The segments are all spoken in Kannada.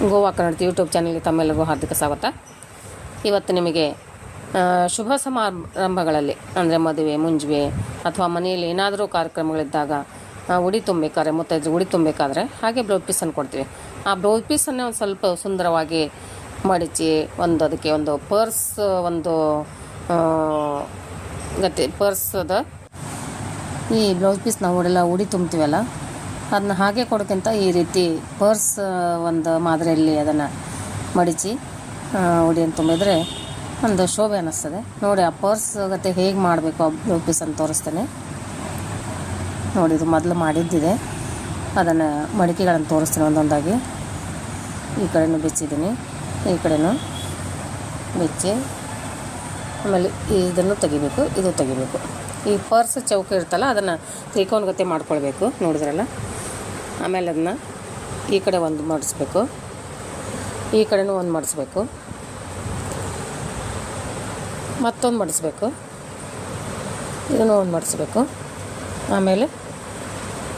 ಗೋವಾ ಕನ್ನಡ ಯೂಟ್ಯೂಬ್ ಚಾನಲ್ಗೆ ತಮ್ಮೆಲ್ಲರಿಗೂ ಹಾರ್ದಿಕ ಸ್ವಾಗತ. ಇವತ್ತು ನಿಮಗೆ ಶುಭ ಸಮಾರಂಭಗಳಲ್ಲಿ, ಅಂದರೆ ಮದುವೆ, ಮುಂಜುವೆ, ಅಥವಾ ಮನೆಯಲ್ಲಿ ಏನಾದರೂ ಕಾರ್ಯಕ್ರಮಗಳಿದ್ದಾಗ ಉಡಿ ತುಂಬಬೇಕಾದ್ರೆ ಮುತ್ತೈದ್ರು ಉಡಿ ತುಂಬಬೇಕಾದ್ರೆ ಹಾಗೆ ಬ್ಲೌಸ್ ಪೀಸನ್ನು ಕೊಡ್ತೀವಿ. ಆ ಬ್ಲೌಸ್ ಪೀಸನ್ನೇ ಒಂದು ಸ್ವಲ್ಪ ಸುಂದರವಾಗಿ ಮಡಿಚಿ, ಒಂದು ಅದಕ್ಕೆ ಒಂದು ಪರ್ಸ್, ಒಂದು ಗತಿ ಪರ್ಸದ ಈ ಬ್ಲೌಸ್ ಪೀಸ್ ನಾವು ಎಲ್ಲ ಉಡಿ ತುಂಬ್ತೀವಲ್ಲ ಅದನ್ನ ಹಾಗೆ ಕೊಡೋಕ್ಕಿಂತ ಈ ರೀತಿ ಪರ್ಸ್ ಒಂದು ಮಾದರಿಯಲ್ಲಿ ಅದನ್ನು ಮಡಿಚಿ ಉಡಿಯನ್ನು ತುಂಬಿದರೆ ಒಂದು ಶೋಭೆ ಅನ್ನಿಸ್ತದೆ. ನೋಡಿ, ಆ ಪರ್ಸ್ ಗತೆ ಹೇಗೆ ಮಾಡಬೇಕು ಆ ಪೀಸ್ ಪೀಸನ್ನು ತೋರಿಸ್ತೇನೆ. ನೋಡಿ, ಇದು ಮೊದಲು ಮಾಡಿದ್ದಿದೆ. ಅದನ್ನು ಮಡಿಕೆಗಳನ್ನು ತೋರಿಸ್ತೀನಿ ಒಂದೊಂದಾಗಿ. ಈ ಕಡೆನೂ ಬಿಚ್ಚಿದ್ದೀನಿ. ಈ ಕಡೆನೂ ಬಿಚ್ಚಿ, ಆಮೇಲೆ ಇದನ್ನು ತೆಗಿಬೇಕು, ಇದು ತೆಗಿಬೇಕು. ಈ ಪರ್ಸ್ ಚೌಕ ಇರ್ತಲ್ಲ ಅದನ್ನು ತ್ರಿಕೋನ ಗತೆ ಮಾಡ್ಕೊಳ್ಬೇಕು. ನೋಡಿದ್ರಲ್ಲ? ಆಮೇಲೆ ಅದನ್ನ ಈ ಕಡೆ ಒಂದು ಮಾಡಿಸ್ಬೇಕು. ಈ ಕಡೆನೂ ಒಂದು ಮಾಡಿಸ್ಬೇಕು. ಮತ್ತೊಂದು ಮಾಡಿಸ್ಬೇಕು. ಇದನ್ನು ಒಂದು ಮಾಡಿಸ್ಬೇಕು. ಆಮೇಲೆ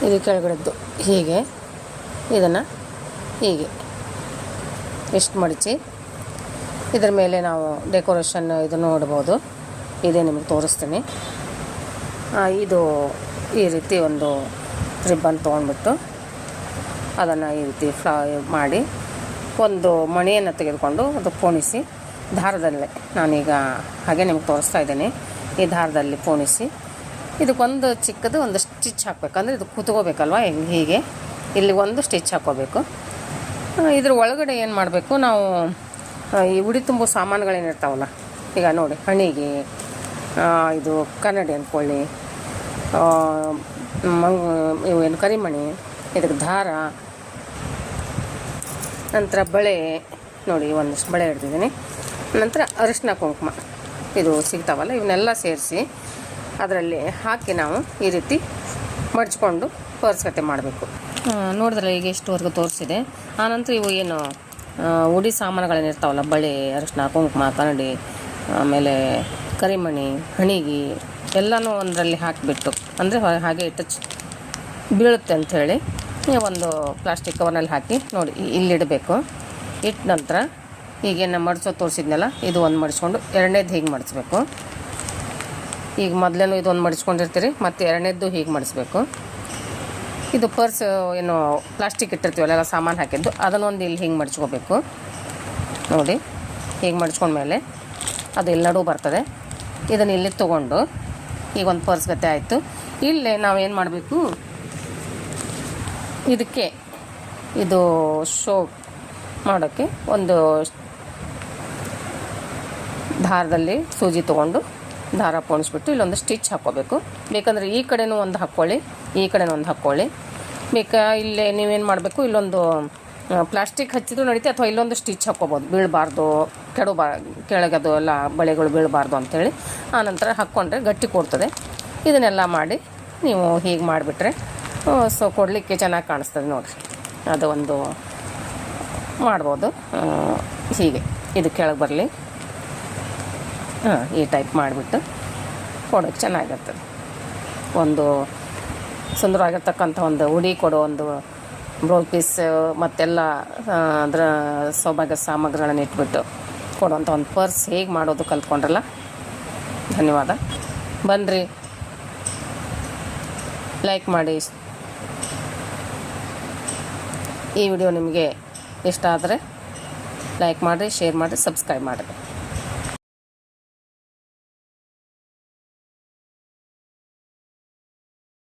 ಇದು ಕೆಳಗಡೆದ್ದು ಹೀಗೆ. ಇದನ್ನು ಹೀಗೆ. ಎಷ್ಟು ಮಡಿಚಿ ಇದರ ಮೇಲೆ ನಾವು ಡೆಕೋರೇಷನ್ ಇದು ನೋಡ್ಬೋದು. ಇದೇ ನಿಮಗೆ ತೋರಿಸ್ತೀನಿ. ಇದು ಈ ರೀತಿ ಒಂದು ರಿಬ್ಬನ್ ತೊಗೊಂಡ್ಬಿಟ್ಟು ಅದನ್ನು ಈ ರೀತಿ ಫ್ಲಾ ಮಾಡಿ ಒಂದು ಮಣಿಯನ್ನು ತೆಗೆದುಕೊಂಡು ಅದು ಪೋಣಿಸಿ ದಾರದಲ್ಲೇ. ನಾನೀಗ ಹಾಗೆ ನಿಮ್ಗೆ ತೋರಿಸ್ತಾ ಇದ್ದೀನಿ. ಈ ದಾರದಲ್ಲಿ ಪೋಣಿಸಿ ಇದಕ್ಕೊಂದು ಚಿಕ್ಕದು ಒಂದು ಸ್ಟಿಚ್ ಹಾಕಬೇಕಂದ್ರೆ ಇದು ಕುತ್ಕೋಬೇಕಲ್ವ? ಹೆಂಗೆ ಹೀಗೆ? ಇಲ್ಲಿ ಒಂದು ಸ್ಟಿಚ್ ಹಾಕೋಬೇಕು ಇದ್ರ ಒಳಗಡೆ ಏನು ಮಾಡಬೇಕು? ನಾವು ಈ ಉಡಿ ತುಂಬೋ ಸಾಮಾನುಗಳೇನಿರ್ತಾವಲ್ಲ ಈಗ ನೋಡಿ, ಹಣಿಗೆ ಇದು ಕನ್ನಡಿ ಅಂದ್ಕೊಳ್ಳಿ ಮಂಗ್, ಇವು ಏನು, ಕರಿಮಣಿ ಇದಕ್ಕೆ ದಾರ ನಂತರ ಬಳೆ, ನೋಡಿ ಒಂದಷ್ಟು ಬಳೆ ಹಿಡ್ದಿದ್ದೀನಿ. ನಂತರ ಅರಿಶಿನ ಕುಂಕುಮ. ಇದು ಸಿಗ್ತಾವಲ್ಲ, ಇವನ್ನೆಲ್ಲ ಸೇರಿಸಿ ಅದರಲ್ಲಿ ಹಾಕಿ ನಾವು ಈ ರೀತಿ ಮಡ್ಚ್ಕೊಂಡು ಪರ್ಸ್ಕತೆ ಮಾಡಬೇಕು. ನೋಡಿದ್ರೆ ಈಗ ಇಷ್ಟುವರೆಗೂ ತೋರಿಸಿದೆ. ಆನಂತರ ಇವು ಏನು ಉಡಿ ಸಾಮಾನುಗಳೇನಿರ್ತಾವಲ್ಲ ಬಳೆ, ಅರಿಶಿನ, ಕುಂಕುಮ ಕನ್ನಡಿ ಆಮೇಲೆ ಕರಿಮಣಿ, ಹಣಿಗೆ, ಎಲ್ಲನೂ ಒಂದರಲ್ಲಿ ಹಾಕಿಬಿಟ್ಟು, ಅಂದರೆ ಹಾಗೆ ಇಟ್ಟು ಚ್- ಬೀಳುತ್ತೆ ಅಂಥೇಳಿ ಒಂದು ಪ್ಲಾಸ್ಟಿಕ್ ಕವರ್ನಲ್ಲಿ ಹಾಕಿ ನೋಡಿ ಇಲ್ಲಿಡಬೇಕು ಇಟ್ಟ ನಂತರ ಈಗೇನು ಮಡಿಸೋ ತೋರಿಸಿದ್ನಲ್ಲ, ಇದು ಒಂದು ಮಡಿಸ್ಕೊಂಡು ಎರಡನೇದು ಹೀಗೆ ಮಡಿಸ್ಬೇಕು. ಈಗ ಮೊದಲೇನು ಇದೊಂದು ಮಡಿಸ್ಕೊಂಡಿರ್ತೀರಿ, ಮತ್ತು ಎರಡನೇದು ಹೀಗೆ ಮಡಿಸ್ಬೇಕು. ಇದು ಪರ್ಸ್, ಏನು ಪ್ಲಾಸ್ಟಿಕ್ ಇಟ್ಟಿರ್ತೀವಲ್ಲ, ಎಲ್ಲ ಸಾಮಾನು ಹಾಕಿದ್ದು, ಅದನ್ನೊಂದು ಇಲ್ಲಿ ಹಿಂಗೆ ಮಡಿಸ್ಕೋಬೇಕು. ನೋಡಿ, ಹೀಗೆ ಮಡ್ಚ್ಕೊಂಡ್ಮೇಲೆ ಅದು ಇಲ್ಲಿ ಬರ್ತದೆ. ಇದನ್ನು ಇಲ್ಲಿ ತೊಗೊಂಡು, ಈಗ ಒಂದು ಪರ್ಸ್ ಗತೆ ಆಯಿತು. ಇಲ್ಲೇ ನಾವೇನು ಮಾಡಬೇಕು ಇದಕ್ಕೆ ಇದು ಶೋ ಮಾಡೋಕ್ಕೆ ಒಂದು ದಾರದಲ್ಲಿ ಸೂಜಿ ತೊಗೊಂಡು ದಾರ ಪೋಣಿಸ್ಬಿಟ್ಟು ಇಲ್ಲೊಂದು ಸ್ಟಿಚ್ ಹಾಕ್ಕೋಬೇಕು. ಬೇಕಂದರೆ ಈ ಕಡೆನೂ ಒಂದು ಹಾಕ್ಕೊಳ್ಳಿ, ಈ ಕಡೆನೂ ಒಂದು ಹಾಕ್ಕೊಳ್ಳಿ. ಬೇಕಾ ಇಲ್ಲೇ ನೀವೇನು ಮಾಡಬೇಕು, ಇಲ್ಲೊಂದು ಪ್ಲಾಸ್ಟಿಕ್ ಹಚ್ಚಿದ್ರು ನಡೀತೆ ಅಥವಾ ಇಲ್ಲೊಂದು ಸ್ಟಿಚ್ ಹಾಕ್ಕೋಬೋದು. ಬೀಳಬಾರ್ದು ಕೆಳಗೆ ಅದು ಎಲ್ಲ ಬಳೆಗಳು ಬೀಳಬಾರ್ದು ಅಂಥೇಳಿ ಆನಂತರ ಹಾಕ್ಕೊಂಡ್ರೆ ಗಟ್ಟಿ ಕೊಡ್ತದೆ ಇದನ್ನೆಲ್ಲ ಮಾಡಿ ನೀವು ಹೀಗೆ ಮಾಡಿಬಿಟ್ರೆ ಸೊ ಕೊಡಲಿಕ್ಕೆ ಚೆನ್ನಾಗಿ ಕಾಣಿಸ್ತದೆ ನೋಡಿರಿ. ಅದು ಒಂದು ಮಾಡ್ಬೋದು. ಹೀಗೆ, ಇದು ಕೆಳಗೆ ಬರಲಿ. ಹಾಂ, ಈ ಟೈಪ್ ಮಾಡಿಬಿಟ್ಟು ಕೊಡೋಕ್ಕೆ ಚೆನ್ನಾಗಿರ್ತದೆ. ಒಂದು ಸುಂದರವಾಗಿರ್ತಕ್ಕಂಥ ಒಂದು ಉಡಿ ಕೊಡೋ ಒಂದು ಬ್ಲೌಸ್ ಪೀಸ್ ಮತ್ತೆಲ್ಲ ಅದರ ಸೌಭಾಗ್ಯ ಸಾಮಗ್ರಿಗಳನ್ನು ಇಟ್ಬಿಟ್ಟು ಕೊಡುವಂಥ ಒಂದು ಪರ್ಸ್ ಹೇಗೆ ಮಾಡೋದು ಕಲ್ತ್ಕೊಂಡ್ರಲ್ಲ? ಧನ್ಯವಾದ. ಬನ್ನಿರಿ ಲೈಕ್ ಮಾಡಿ. ಈ ವಿಡಿಯೋ ನಿಮಗೆ ಇಷ್ಟ ಆದರೆ ಲೈಕ್ ಮಾಡಿರಿ ಶೇರ್ ಮಾಡಿರಿ ಸಬ್ಸ್ಕ್ರೈಬ್ ಮಾಡಿರಿ.